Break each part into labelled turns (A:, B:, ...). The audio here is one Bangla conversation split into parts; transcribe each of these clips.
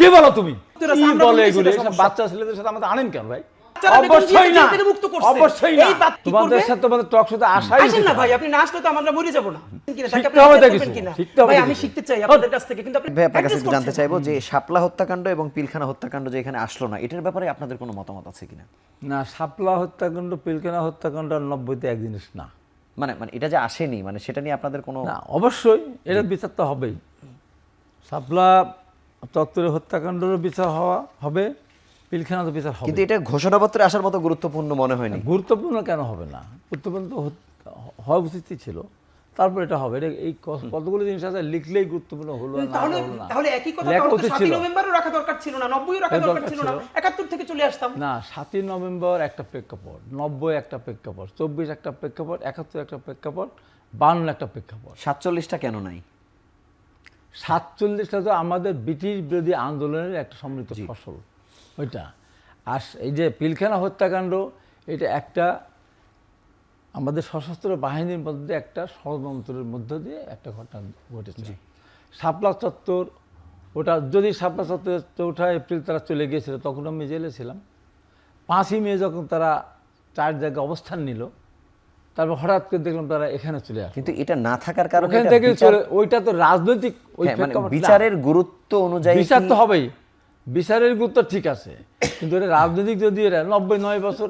A: কে বলো তুমি? কি বলে এগুলো। বাচ্চা ছেলেদের সাথে আমাদের আনেন কেন ভাই? অবশ্যই না।
B: জেল থেকে মুক্ত করছে।
A: অবশ্যই না।
B: এই বাপ কি
A: তোমাদের সাথে তোমাদের টক সাথে আসাই
B: আসেন না
A: না।
B: ভাই আপনি না আসলে তো আমরা মরে যাব না। কিনা তাকে
A: শিখতে
B: আপনি
A: হবে
B: বিশ্বাস
A: তো
B: করবেন
A: কিছু,
B: কিনা?
A: শিখতে হবে
B: ভাই আমি শিখতে চাই আপনাদের কাছ থেকে কিন্তু আপনি
C: আপনার কাছে জানতে চাইব যে শাপলা হত্যাকাণ্ড এবং পিলখানা হত্যাকাণ্ড যে এখানে আসলো না এটার ব্যাপারে আপনাদের কোনো মতামত আছে কিনা?
A: না শাপলা হত্যাকাণ্ড পিলখানা হত্যাকাণ্ড আর নব্বইতে এক জিনিস না।
C: মানে মানে এটা যে আসেনি মানে সেটা নিয়ে আপনাদের কোনো
A: না অবশ্যই। এটার বিচার তো হবেই। শাপলা চত্বরের হত্যাকাণ্ডেরও বিচার হওয়া হবে পিলখানা তো বিচার হবে।
C: কিন্তু এটা ঘোষণাপত্রে আসার মতো গুরুত্বপূর্ণ মনে হয়নি।
A: গুরুত্বপূর্ণ কেন হবে না? গুরুত্বপূর্ণ তো হওয়া উচিতই ছিল। তারপর এটা হবে। এটা এই কতগুলো জিনিস আছে লিখলেই গুরুত্বপূর্ণ হলো না
B: তাহলে একই কথা তাহলে। নভেম্বরও রাখা দরকার ছিল না নব্বইও রাখা
A: এর
B: দরকার
A: দরকার
B: ছিল না।
A: ছিল।
B: একাত্তর থেকে চলে আসতাম।
A: না সাতই নভেম্বর একটা প্রেক্ষাপট নব্বই একটা প্রেক্ষাপট চব্বিশ একটা প্রেক্ষাপট একাত্তর একটা প্রেক্ষাপট বান্ন একটা প্রেক্ষাপট।
C: সাতচল্লিশটা কেন নাই?
A: সাতচল্লিশটা তো আমাদের ব্রিটিশ বিরোধী আন্দোলনের একটা সমৃদ্ধ ফসল। ওইটা। আর এই যে পিলখানা হত্যাকাণ্ড এটা একটা আমাদের সশস্ত্র বাহিনীর মধ্যে একটা ষড়যন্ত্রের মধ্য দিয়ে একটা ঘটনা ঘটেছে। শাপলা চত্বর ওটা যদি শাপলা চত্বর চৌঠা এপ্রিল তারা চলে গিয়েছিল তখন আমি জেলে ছিলাম। পাঁচই মে যখন তারা চার জায়গায় অবস্থান নিল তারপর হঠাৎ করে দেখলাম তারা এখানে চলে আসে
C: কিন্তু এটা না থাকার কারণে
A: ওখান থেকে ওইটা তো রাজনৈতিক ওই
C: হ্যাঁ, মানে। বিচারের গুরুত্ব অনুযায়ী
A: বিচার তো হবেই বিচারের গুরুত্ব ঠিক আছে কিন্তু এটা রাজনৈতিক যদি এটা নব্বই নয় বছর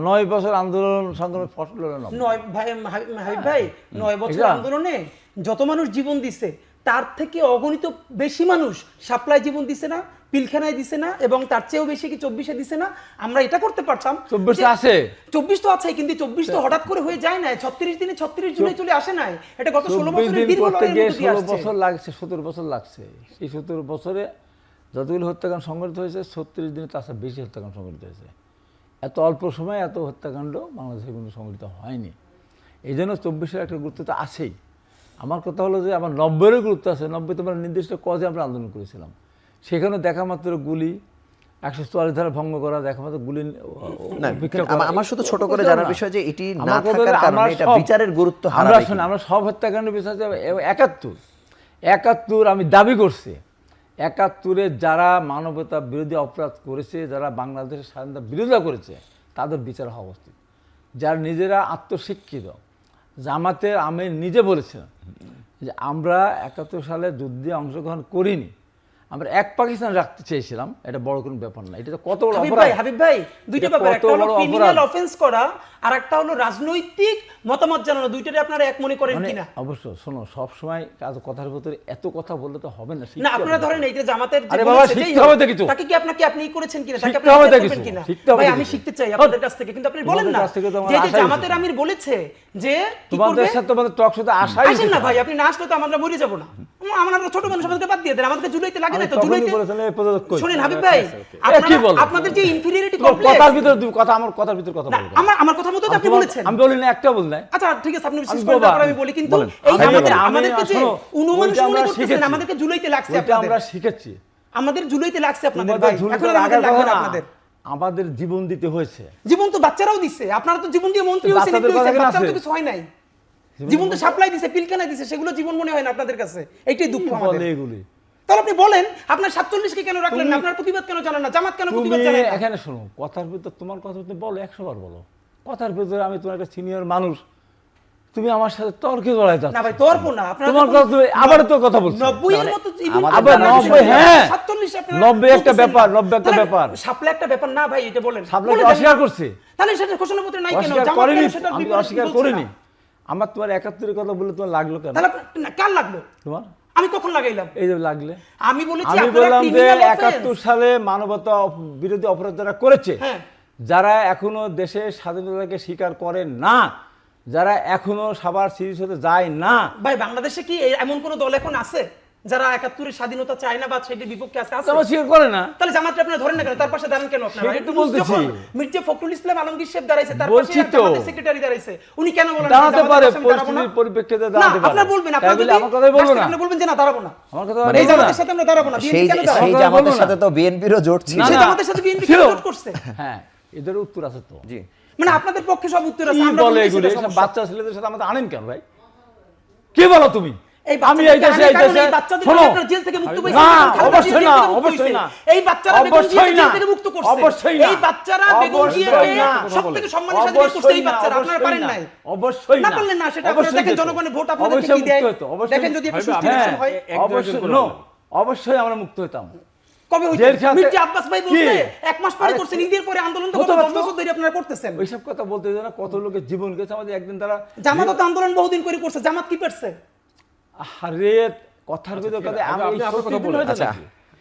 A: নয় বছর আন্দোলন সংগ্রামের ফসল।
B: নয় ভাই হাবিব ভাই নয় বছর আন্দোলনে যত মানুষ জীবন দিছে তার থেকে অগণিত বেশি মানুষ সাপ্লাই জীবন দিছে না পিলখানায় দিছে না এবং তার চেয়েও বেশি কি চব্বিশে দিছে না? আমরা এটা করতে পারতাম
A: 24
B: যে-
A: আছে।
B: চব্বিশ তো আছে কিন্তু চব্বিশ তো হঠাৎ করে হয়ে যায় না ছত্রিশ দিনে ছত্রিশ জুলাই চলে আসে নাই। এটা গত ষোলো
A: চব্বিশ
B: আসছে।
A: বছর লাগছে সতেরো বছর লাগছে। সেই সতেরো বছরে যতগুলো হত্যাকাণ্ড সংঘটিত হয়েছে ছত্রিশ দিনে তার বেশি হত্যাকাণ্ড সংঘটিত হয়েছে। এত অল্প সময়ে এত হত্যাকাণ্ড বাংলাদেশে কিন্তু সংঘটিত হয়নি। এই জন্য চব্বিশের একটা গুরুত্ব তো আছেই। আমার কথা হলো যে আমার নব্বইয়েরও গুরুত্ব আছে। নব্বই তোমার নির্দিষ্ট কজে আমরা আন্দোলন করেছিলাম। সেখানে দেখা মাত্র গুলি একশো চুয়াল্লিশ ধারা ভঙ্গ করা দেখা মাত্র গুলি
C: আমার- শুধু ছোট করে জানার বিষয় যে এটি না থাকার কারণে এটা বিচারের গুরুত্ব
A: আমরা শুনে আমরা সব হত্যাকাণ্ডের বিষয় একাত্তর। একাত্তর আমি দাবি করছি একাত্তরে যারা মানবতা বিরোধী অপরাধ করেছে যারা বাংলাদেশের স্বাধীনতা বিরোধিতা করেছে তাদের বিচার হওয়া উচিত। যারা নিজেরা আত্মশিক্ষিত জামাতের আমি নিজে বলেছিলাম যে আমরা একাত্তর সালে যুদ্ধে অংশগ্রহণ করিনি আমরা এক পাকিস্তান রাখতে চেয়েছিলাম এটা বড় কোনো ব্যাপার না। এটা তো কত বড় অপরাধ?
B: ভাই হাবিব ভাই দুইটা ব্যাপার একটা হলো ক্রিমিনাল অফেন্স করা আর একটা হলো রাজনৈতিক মতামত জানানো। দুইটারে আপনারা এক মনে করেন
A: মানে
B: কিনা?
A: অবশ্য শোনো সবসময় কাজ কথার ভিতরে এত কথা বললে তো হবে না
B: না আপনারা ধরেন এই যে জামাতের
A: আরে বাবা, শিখতে হবে তো কিছু।
B: তাকে কি আপনাকে আপনি করেছেন কিনা? তাকে আপনি করবেন কিনা? ভাই আমি শিখতে চাই আপনাদের কাছ থেকে কিন্তু আপনি বলেন না। যে যে জামাতের। আমির বলেছে যে কি
A: তোমাদের সাথে তোমাদের টক সাথে আসাই
B: আসেন না ভাই আপনি না আসলে তো আমরা মরে যাব না। আমরা আমরা ছোট মানুষ আমাদেরকে বাদ দিয়ে দেন। আমাদেরকে জুলাইতে লাগে না তো
A: তখনই
B: জুলাইতে
A: বলেছিলাম, এই পদক্ষেপ কই?
B: শুনেন হাবিব ভাই
A: এ, কি বলো?
B: আপনারা- আপনাদের যে ইনফিরিয়রিটি কমপ্লেক্স
A: কথার ভিতরে কথা আমার কথার ভিতরে কথা
B: না আমার আমার কথা মতো আপনি বলেছেন
A: আমি বলি না একটা বল নাই
B: আচ্ছা ঠিক আছে আপনি বিশ্বাস করেন তারপর আমি বলি কিন্তু এই
A: আমি
B: আমাদের
A: বলব, আমি
B: আমাদেরকে যে
A: শোনো,
B: অনুমানুষ
A: ওইটা
B: মনে
A: আমরা
B: করতেছেন আমাদেরকে জুলাইতে লাগছে
A: ওইটা আমরা শিখেছি
B: আমাদের জুলাইতে লাগছে আপনাদের ভাই এখন আমাদের লাগবে না
A: না।
B: আপনাদের
A: আমাদের জীবন দিতে হয়েছে
B: জীবন তো বাচ্চারাও দিছে আপনারা তো জীবন দিয়ে মন্ত্রী বাচ্চারা তো
A: আছে?
B: কিছু হয় নাই জীবন তো সাপ্লাই দিছে পিলকানায় দিছে সেগুলো জীবন মনে হয় না আপনাদের কাছে এইটাই দুঃখ আমাদের
A: এগুলি
B: তাহলে আপনি বলেন আপনার সাতচল্লিশকে কেন রাখলেন না? আপনার প্রতিবাদ কেন জানান না? জামাত কেন প্রতিবাদ
A: এখানে শোনো কথার ভিতর তোমার কথা তুমি বলো একশো বার বলো। কথার ভিতরে আমি তোমার একটা সিনিয়র মানুষ। তুমি আমার সাথে তর্কে জড়াই যাচ্ছ।
B: না ভাই তর্ক না। আপনারা
A: তোমার কথা তুমি আবার তো কথা বলছো।
B: নব্বই এর মতো
A: আবার
B: আপনারা
A: নব্বই,
B: বিষয়-
A: হ্যাঁ।
B: সাতচল্লিশ আপনারা
A: নব্বই একটা ব্যাপার,
B: না।
A: নব্বই একটা ব্যাপার।
B: সাপলা একটা ব্যাপার না ভাই এটা বলেন।
A: সাপলা অস্বীকার করছে?
B: তাহলে সেটা ঘোষণাপত্রে নাই কেন? জামাত কেন বিপরীত
A: অস্বীকার করিনি
B: না?
A: আমার তোমার একাত্তরের কথা বলে তোমার লাগল কেন?
B: তাহলে কার লাগল?
A: তোমার?
B: আমি কখন লাগাইলাম
A: এই যে লাগলে
B: আমি বলেছি
A: আমি বললাম যে। একাত্তর সালে মানবতা বিরোধী অপরাধ যারা করেছে
B: হ্যাঁ।
A: যারা এখনও দেশে স্বাধীনতাকে স্বীকার করে না যারা এখনও সবার সিরিজ হতে যায় না
B: ভাই বাংলাদেশে কি এমন কোন দল এখন আছে যারা একাত্তরের স্বাধীনতা চায় না বা সেটির বিপক্ষে আছে?
A: তারা স্বীকার করে না।
B: তাহলে জামাতটা আপনারা ধরেন না কেন? তার পাশে দাঁড়ান কেন আপনারা? একটু
A: বলতেছি।
B: মির্জা ফখরুল ইসলাম আলমগীর সাহেব দাঁড়াইছে তার পাশে। জামাতের সেক্রেটারি দাঁড়াইছে। উনি কেন বলেন
A: দাঁড়াতে পারে পরিস্থিতির পরিপ্রেক্ষিতে দাঁড়াতে পারে।
B: আপনারা বলবেন
A: তাই
B: আপনারা যদি
A: আমার কথাই বলব না।
B: আপনি বলবেন যে না দাঁড়াবো না।
A: আমার কথা
C: মানে
B: এই জামাতের সাথে আমরা দাঁড়াবো না।
C: সেই
B: বিএনপি কেন দাঁড়াবো?
C: সেই জামাতের সাথে তো বিএনপিরও জোট ছিল।
B: সেই জামাতের সাথে বিএনপি। জোট করছে?
A: হ্যাঁ এদের উত্তর আছে তো।
C: জি।
B: মানে আপনাদের পক্ষে সব উত্তর আছে আমরা
A: বলে এগুলো? বাচ্চা ছেলেদের সাথে আমাদের আনেন কেন ভাই? কে বলো তুমি? আমি এই দেশে এই দেশে শোনো।
B: জেল থেকে মুক্ত
A: না অবশ্যই না অবশ্যই না।
B: এই বাচ্চারা
A: অবশ্যই না।
B: থেকে মুক্ত করছে।
A: অবশ্যই না।
B: এই বাচ্চারা বেগম
A: অবশ্যই
B: সবথেকে সম্মানের সাথে বের করছে এই বাচ্চারা। আপনারা পারেন নাই।
A: অবশ্যই
B: না পারলেন না সেটা আপনারা দেখেন জনগণের ভোট আপনাদেরকে কি দেয়
A: মুক্ত হতো, অবশ্যই
B: দেখেন যদি একটা সুষ্ঠু ইলেকশন হয়।
A: অবশ্যই
D: দুজন করে
A: no,
D: বললাম।
A: অবশ্যই আমরা মুক্ত হতাম
B: কবে হইছে মির্জা আব্বাস ভাই বলছে এক মাস পরে
A: আরে
B: করছেন ঈদের পরে আন্দোলন তো
A: হতে
B: গত
A: পারতো।
B: দশ বছর ধরে আপনারা করতেছেন।
A: ওইসব কথা বলতে না কত লোকের জীবন গেছে আমাদের একদিন তারা
B: জামাত তো আন্দোলন বহুদিন করে করছে জামাত কি পারছে
A: আরে কথার ভিতরে কথা
D: বলেন।
A: হয়েছে
C: আচ্ছা,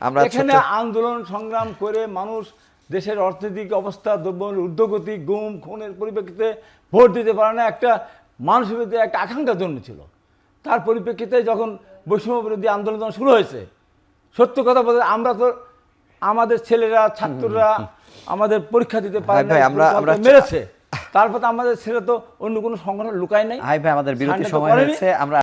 C: আমরা
A: এখানে আন্দোলন সংগ্রাম করে মানুষ দেশের অর্থনৈতিক অবস্থা দ্রব্য ঊর্ধ্বগতি গুম খুনের পরিপ্রেক্ষিতে ভোট দিতে পারে না একটা মানুষের মধ্যে একটা আকাঙ্ক্ষা জন্মেছিল তার পরিপ্রেক্ষিতে যখন বৈষম্য বিরোধী আন্দোলন শুরু হয়েছে সত্য কথা বলতে আমরা তো আমাদের ছেলেরা ছাত্ররা আমাদের পরীক্ষা দিতে পারে
C: ভাই,
A: না
C: আমরা- আমরা-
A: মেরেছে। তারপর আমাদের ছেলে তো অন্য কোনো সংগঠন লুকায় নাই।
C: ভাই আমাদের বিরতি সময় হয়েছে আমরা